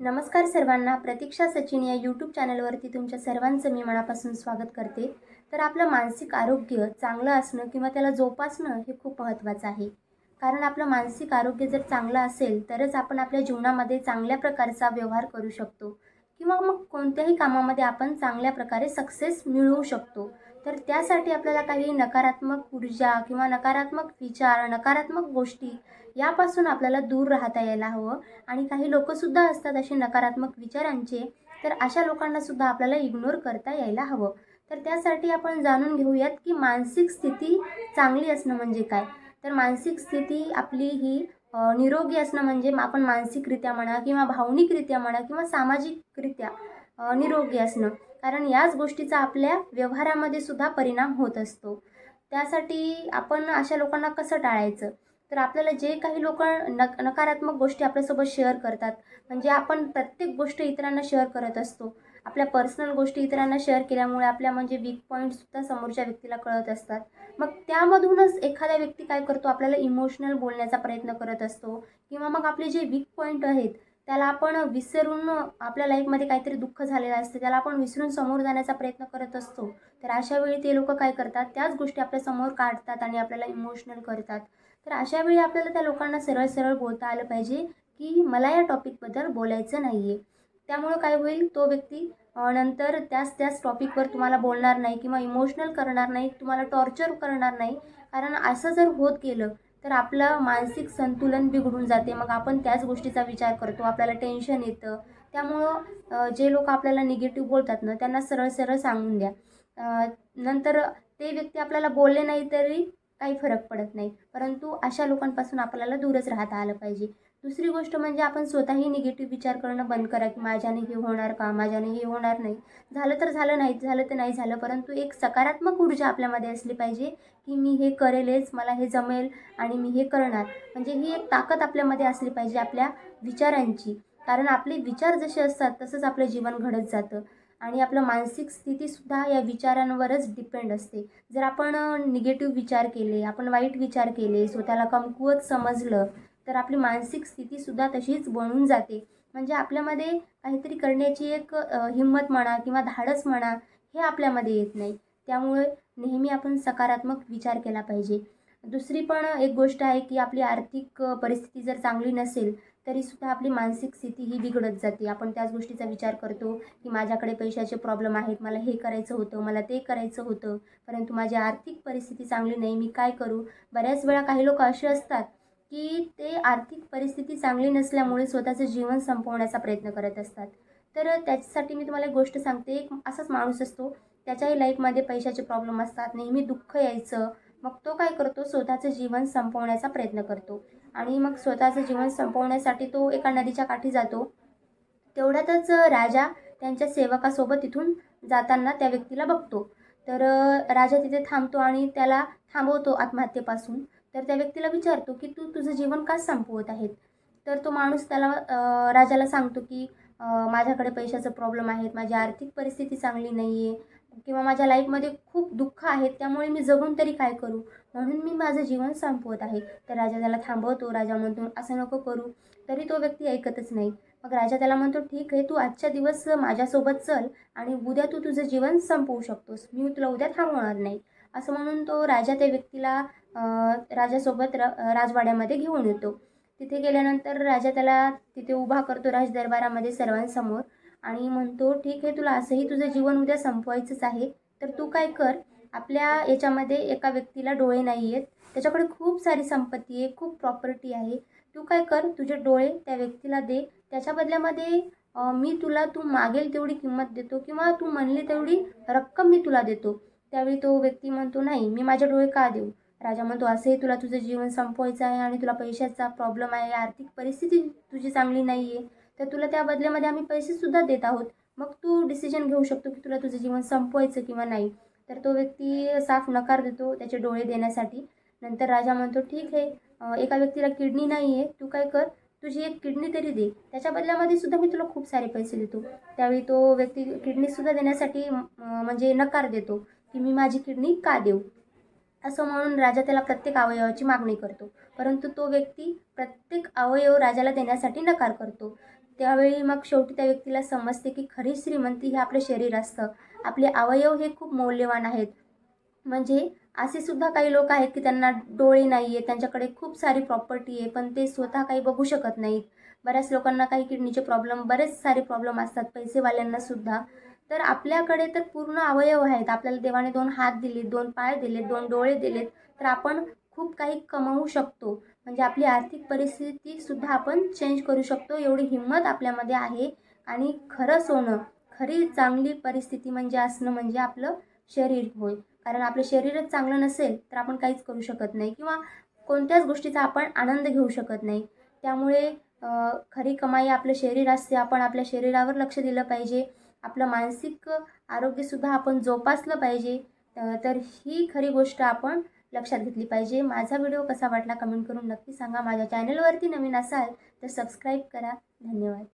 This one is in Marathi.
नमस्कार सर्वांना. प्रतीक्षा सचिन या यूट्यूब चॅनलवरती तुमच्या सर्वांचं मी मनापासून स्वागत करते. तर आपलं मानसिक आरोग्य चांगलं असणं किंवा त्याला जोपासणं हे खूप महत्त्वाचं आहे. कारण आपलं मानसिक आरोग्य जर चांगलं असेल तरच आपण आपल्या जीवनामध्ये चांगल्या प्रकारचा व्यवहार करू शकतो. किंवा मग कोणत्याही कामामध्ये आपण चांगल्या प्रकारे सक्सेस मिळवू शकतो. तर त्यासाठी आपल्याला काही नकारात्मक ऊर्जा किंवा नकारात्मक विचार नकारात्मक गोष्टी यापासून आपल्याला दूर राहता यायला हवं. आणि काही लोकंसुद्धा असतात असे नकारात्मक विचारांचे तर अशा लोकांनासुद्धा आपल्याला इग्नोर करता यायला हवं. तर त्यासाठी आपण जाणून घेऊयात की मानसिक स्थिती चांगली असणं म्हणजे काय? तर मानसिक स्थिती आपली ही निरोगी असणं म्हणजे आपण मानसिकरित्या म्हणा किंवा भावनिकरित्या म्हणा किंवा सामाजिकरित्या निरोगी असणं. कारण याच गोष्टीचा आपल्या व्यवहारामध्ये सुद्धा परिणाम होत असतो. त्यासाठी आपण अशा लोकांना कसं टाळायचं? तर आपल्याला जे काही लोक नक नकारात्मक गोष्टी आपल्यासोबत शेअर करतात म्हणजे आपण प्रत्येक गोष्ट इतरांना शेअर करत असतो. आपल्या पर्सनल गोष्टी इतरांना शेअर केल्यामुळे आपल्या म्हणजे वीक पॉईंटसुद्धा समोरच्या व्यक्तीला कळत असतात. मग त्यामधूनच एखादा व्यक्ती काय करतो? आपल्याला इमोशनल बोलण्याचा प्रयत्न करत असतो. किंवा मग आपले जे वीक पॉईंट आहेत त्याला आपण विसरून आपल्या लाईफमध्ये काहीतरी दुःख झालेलं असतं त्याला आपण विसरून समोर जाण्याचा प्रयत्न करत असतो तर अशा वेळी ते लोक काय करतात? त्याच गोष्टी आपल्यासमोर काढतात आणि आपल्याला इमोशनल करतात. तर अशा वेळी आपल्याला त्या लोकांना सरळ सरळ बोलता आलं पाहिजे की मला या टॉपिकबद्दल बोलायचं नाही आहे त्यामुळं काय होईल? तो व्यक्ती नंतर त्याच त्याच टॉपिकवर तुम्हाला बोलणार नाही किंवा इमोशनल करणार नाही तुम्हाला टॉर्चर करणार नाही. कारण असं जर होत गेलं तर आपलं मानसिक संतुलन बिघडून जाते. मग आपण त्याच गोष्टीचा विचार करतो. आपल्याला टेन्शन येतं. त्यामुळं जे लोक आपल्याला निगेटिव्ह बोलतात ना त्यांना सरळ सरळ सांगून द्या. नंतर ते व्यक्ती आपल्याला बोलले नाही तरी काही फरक पडत नाही. परंतु अशा लोकांपासून आपल्याला दूरच राहता आलं पाहिजे. दुसरी गोष्ट म्हणजे आपण स्वतःही निगेटिव्ह विचार करणं बंद करा की माझ्याने हे होणार का? माझ्याने हे होणार नाही. झालं तर झालं नाही झालं तर नाही झालं. परंतु एक सकारात्मक ऊर्जा आपल्यामध्ये असली पाहिजे की मी हे करेलच मला हे जमेल आणि मी हे करणार. म्हणजे ही एक ताकद आपल्यामध्ये असली पाहिजे आपल्या विचारांची. कारण आपले विचार जसे असतात तसंच आपलं जीवन घडत जातं. आणि आपलं मानसिक स्थितीसुद्धा या विचारांवरच डिपेंड असते. जर आपण निगेटिव्ह विचार केले आपण वाईट विचार केले स्वतःला कमकुवत समजलं तर आपली मानसिक स्थितीसुद्धा तशीच बनून जाते. म्हणजे आपल्यामध्ये काहीतरी करण्याची एक हिंमत म्हणा किंवा धाडस म्हणा हे आपल्यामध्ये येत नाही. त्यामुळे नेहमी आपण सकारात्मक विचार केला पाहिजे. दुसरी पण एक गोष्ट आहे की आपली आर्थिक परिस्थिती जर चांगली नसेल तरीसुद्धा आपली मानसिक स्थिती ही बिघडत जाते. आपण त्याच गोष्टीचा विचार करतो की माझ्याकडे पैशाचे प्रॉब्लेम आहेत मला हे करायचं होतं मला ते करायचं होतं. परंतु माझी आर्थिक परिस्थिती चांगली नाही मी काय करू? बऱ्याच वेळा काही लोक असे असतात की ते आर्थिक परिस्थिती चांगली नसल्यामुळे स्वतःचं जीवन संपवण्याचा प्रयत्न करत असतात. तर त्याच्यासाठी मी तुम्हाला एक गोष्ट सांगते. एक असाच माणूस असतो. त्याच्याही लाईफमध्ये पैशाचे प्रॉब्लेम असतात. नेहमी दुःख यायचं. मग तो काय करतो? स्वतःचं जीवन संपवण्याचा प्रयत्न करतो. आणि मग स्वतःचं जीवन संपवण्यासाठी तो एका नदीच्या काठी जातो. तेवढ्यातच राजा त्यांच्या सेवकासोबत तिथून जाताना त्या व्यक्तीला बघतो. तर राजा तिथे थांबतो आणि त्याला थांबवतो आत्महत्येपासून. तर त्या व्यक्तीला विचारतो की तू तुझं जीवन का संपवत आहेत? तर तो माणूस त्याला राजाला सांगतो की माझ्याकडे पैशाचं प्रॉब्लेम आहेत माझी आर्थिक परिस्थिती चांगली नाही आहे किंवा माझ्या लाईफमध्ये खूप दुःख आहेत त्यामुळे मी जगून तरी काय करू? म्हणून मी माझं जीवन संपवत आहे. तर राजा त्याला थांबवतो राजा म्हणतो असं नको करू. तरी तो व्यक्ती ऐकतच नाही. मग राजा त्याला म्हणतो ठीक आहे तू आजच्या दिवस माझ्यासोबत चल आणि उद्या तू तुझं जीवन संपवू शकतोस. मी तुला उद्या थांबवणार नाही. असं म्हणून तो राजा त्या व्यक्तीला राजासोबत र राजवाड्यामध्ये घेऊन येतो. तिथे गेल्यानंतर राजा त्याला तिथे उभा करतो राजदरबारामध्ये सर्वांसमोर आणि म्हणतो ठीक आहे तुला असंही तुझं जीवन उद्या संपवायचंच आहे तर तू काय कर आपल्या याच्यामध्ये एका व्यक्तीला डोळे नाही आहेत त्याच्याकडे खूप सारी संपत्ती आहे खूप प्रॉपर्टी आहे. तू काय कर तुझे डोळे त्या व्यक्तीला दे त्याच्या बदल्यामध्ये मी तुला तू मागेल तेवढी किंमत देतो किंवा तू म्हणली तेवढी रक्कम मी तुला देतो. त्यावेळी तो व्यक्ती म्हणतो नाही मी माझे डोळे का देऊ? राजा म्हणतो असंही तुला तुझं जीवन संपवायचं आहे आणि तुला पैशाचा प्रॉब्लेम आहे आर्थिक परिस्थिती तुझी चांगली नाही आहे तर तुला त्या बदल्यामध्ये आम्ही पैसेसुद्धा देत आहोत. मग तू डिसिजन घेऊ शकतो की तुला तुझं जीवन संपवायचं किंवा नाही. तर तो व्यक्ती साफ नकार देतो त्याचे डोळे देण्यासाठी. नंतर राजा म्हणतो ठीक आहे एका व्यक्तीला किडनी नाही आहे तू काय कर तुझी एक किडनी तरी दे. त्याच्या बदल्यामध्ये सुद्धा मी तुला खूप सारे पैसे देतो. त्यावेळी तो व्यक्ती किडनीसुद्धा देण्यासाठी म्हणजे नकार देतो की मी माझी किडनी का देऊ? असं म्हणून राजा त्याला प्रत्येक अवयवाची मागणी करतो. परंतु तो व्यक्ती प्रत्येक अवयव राजाला देण्यासाठी नकार करतो. त्यावेळी मग शेवटी त्या व्यक्तीला समजते की खरी श्रीमंती हे आपलं शरीर असतं. आपले अवयव हे खूप मौल्यवान आहेत. म्हणजे असे सुद्धा काही लोक आहेत की त्यांना डोळे नाही आहे त्यांच्याकडे खूप सारी प्रॉपर्टी आहे पण ते स्वतः काही बघू शकत नाहीत. बऱ्याच लोकांना काही किडनीचे प्रॉब्लेम बरेच सारे प्रॉब्लेम असतात. पैसेवाल्यांना सुद्धा. तर आपल्याकडे तर पूर्ण अवयव आहेत. आपल्याला देवाने दोन हात दिले दोन पाय दिले दोन डोळे दिलेत तर आपण खूप काही कमावू शकतो. म्हणजे आपली आर्थिक परिस्थितीसुद्धा आपण चेंज करू शकतो. एवढी हिंमत आपल्यामध्ये आहे. आणि खरं सोनं खरी चांगली परिस्थिती म्हणजे असणं म्हणजे आपलं शरीर होय. कारण आपलं शरीरच चांगलं नसेल तर आपण काहीच करू शकत नाही किंवा कोणत्याच गोष्टीचा आपण आनंद घेऊ शकत नाही. त्यामुळे खरी कमाई आपलं शरीर असते. आपण आपल्या शरीरावर लक्ष दिलं पाहिजे. आपलं मानसिक आरोग्यसुद्धा आपण जोपासलं पाहिजे. तर ही खरी गोष्ट आपण लक्षात घेतली पाहिजे. माझा व्हिडिओ कसा वाटला कमेंट करून नक्की सांगा. माझ्या चॅनलवरती नवीन असाल तर सबस्क्राईब करा. धन्यवाद.